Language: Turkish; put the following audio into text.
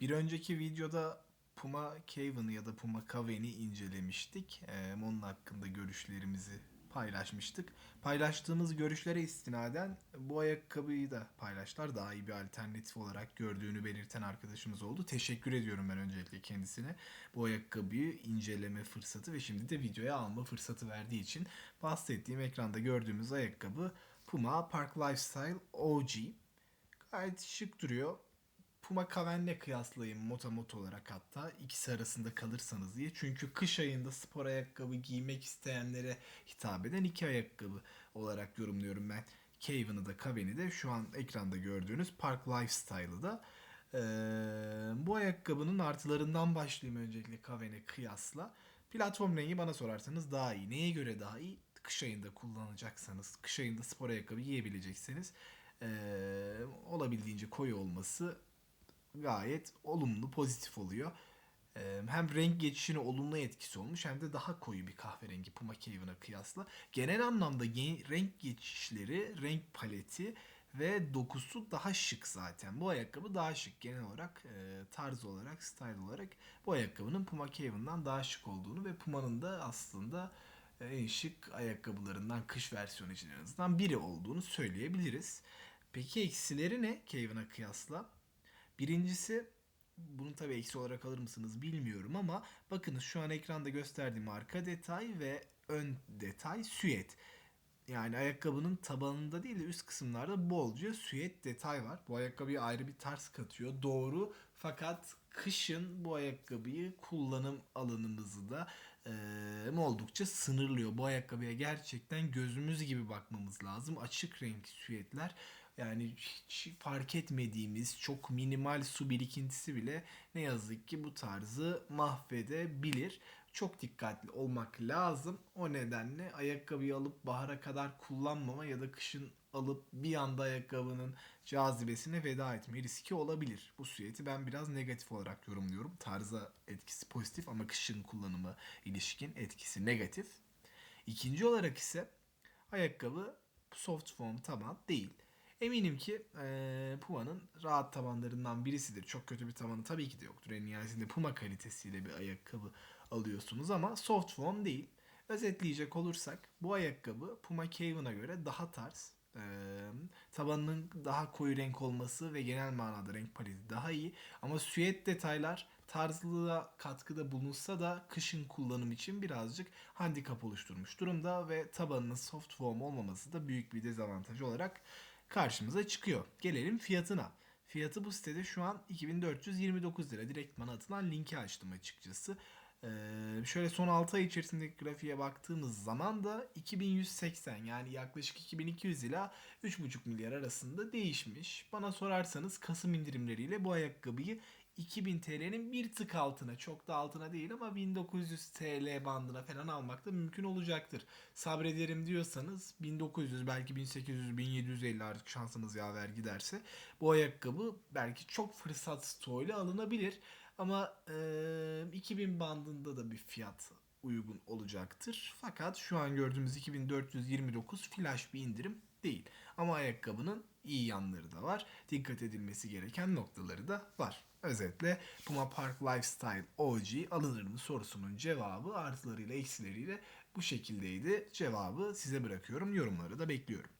Bir önceki videoda Puma Caven'ı ya da Puma Caven'i incelemiştik. Ee, onun hakkında görüşlerimizi paylaşmıştık. Paylaştığımız görüşlere istinaden bu ayakkabıyı da paylaştılar. Daha iyi bir alternatif olarak gördüğünü belirten arkadaşımız oldu. Teşekkür ediyorum ben öncelikle kendisine. Bu ayakkabıyı inceleme fırsatı ve şimdi de videoya alma fırsatı verdiği için bahsettiğim ekranda gördüğümüz ayakkabı Puma Park Lifestyle OG. Gayet şık duruyor. Puma Caven'le kıyaslayayım motomot olarak hatta ikisi arasında kalırsanız diye. Çünkü kış ayında spor ayakkabı giymek isteyenlere hitap eden iki ayakkabı olarak yorumluyorum ben. Caven'ı da Caven'i de şu an ekranda gördüğünüz Park Lifestyle'ı da. Ee, bu ayakkabının artılarından başlayayım öncelikle Caven'e kıyasla. Platform rengi bana sorarsanız daha iyi. Neye göre daha iyi? Kış ayında kullanacaksanız, kış ayında spor ayakkabı giyebilecekseniz ee, olabildiğince koyu olması gayet olumlu, pozitif oluyor. Ee, hem renk geçişine olumlu etkisi olmuş hem de daha koyu bir kahverengi Puma Caven'a kıyasla. Genel anlamda renk geçişleri, renk paleti ve dokusu daha şık zaten. Bu ayakkabı daha şık genel olarak e, tarz olarak, style olarak bu ayakkabının Puma Caven'dan daha şık olduğunu ve Puma'nın da aslında e, en şık ayakkabılarından kış versiyonu için en azından biri olduğunu söyleyebiliriz. Peki eksileri ne Caven'a kıyasla? Birincisi bunu tabii eksi olarak alır mısınız bilmiyorum ama bakınız şu an ekranda gösterdiğim arka detay ve ön detay süet. Yani ayakkabının tabanında değil de üst kısımlarda bolca süet detay var. Bu ayakkabıya ayrı bir tarz katıyor. Doğru fakat kışın bu ayakkabıyı kullanım alanımızı da eee, oldukça sınırlıyor. Bu ayakkabıya gerçekten gözümüz gibi bakmamız lazım. Açık renk süetler yani hiç fark etmediğimiz çok minimal su birikintisi bile ne yazık ki bu tarzı mahvedebilir. Çok dikkatli olmak lazım. O nedenle ayakkabıyı alıp bahara kadar kullanmama ya da kışın alıp bir anda ayakkabının cazibesine veda etme riski olabilir. Bu süeti ben biraz negatif olarak yorumluyorum. Tarza etkisi pozitif ama kışın kullanımı ilişkin etkisi negatif. İkinci olarak ise ayakkabı soft foam taban değil. Eminim ki eee, Puma'nın rahat tabanlarından birisidir. Çok kötü bir tabanı tabii ki de yoktur. En nihayetinde Puma kalitesiyle bir ayakkabı alıyorsunuz ama soft foam değil. Özetleyecek olursak bu ayakkabı Puma Caven'a göre daha tarz. Eee, tabanının daha koyu renk olması ve genel manada renk paleti daha iyi. Ama süet detaylar tarzlılığa katkıda bulunsa da kışın kullanım için birazcık handikap oluşturmuş durumda ve tabanının soft foam olmaması da büyük bir dezavantaj olarak karşımıza çıkıyor. Gelelim fiyatına. Fiyatı bu sitede şu an 2429 lira. Direktman atılan linki açtım açıkçası. Ee, şöyle son 6 ay içerisindeki grafiğe baktığımız zaman da 2180 yani yaklaşık 2200 ila 3,5 milyar arasında değişmiş. Bana sorarsanız Kasım indirimleriyle bu ayakkabıyı 2000 TL'nin bir tık altına çok da altına değil ama 1900 TL bandına falan almak da mümkün olacaktır. Sabrederim diyorsanız 1900 belki 1800 1750 artık şansınız yaver giderse bu ayakkabı belki çok fırsat stoğuyla alınabilir. Ama e, 2000 bandında da bir fiyat uygun olacaktır. Fakat şu an gördüğümüz 2429 flash bir indirim değil. Ama ayakkabının iyi yanları da var. Dikkat edilmesi gereken noktaları da var. Özetle Puma Park Lifestyle OG alınır mı sorusunun cevabı artılarıyla eksileriyle bu şekildeydi. Cevabı size bırakıyorum. Yorumları da bekliyorum.